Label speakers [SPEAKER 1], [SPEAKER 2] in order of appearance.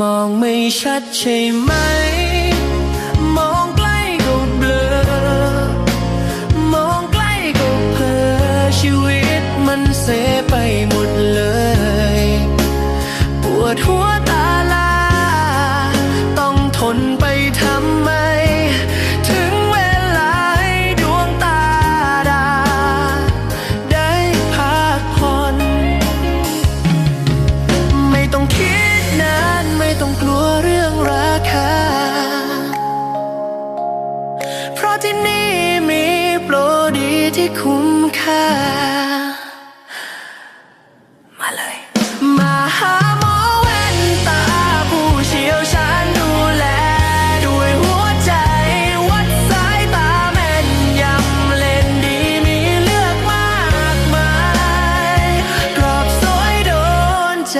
[SPEAKER 1] มองไม่ชัดใช่ไหม ที่นี่มีโปรดีที่คุ้มค่า มาเลย มาหาหมอแว่นตาผู้เชี่ยวชาญดูแล ด้วยหัวใจวัดสายตาแม่นยำเล่นดีมีเลือกมากมายกรอบสวยโดนใจ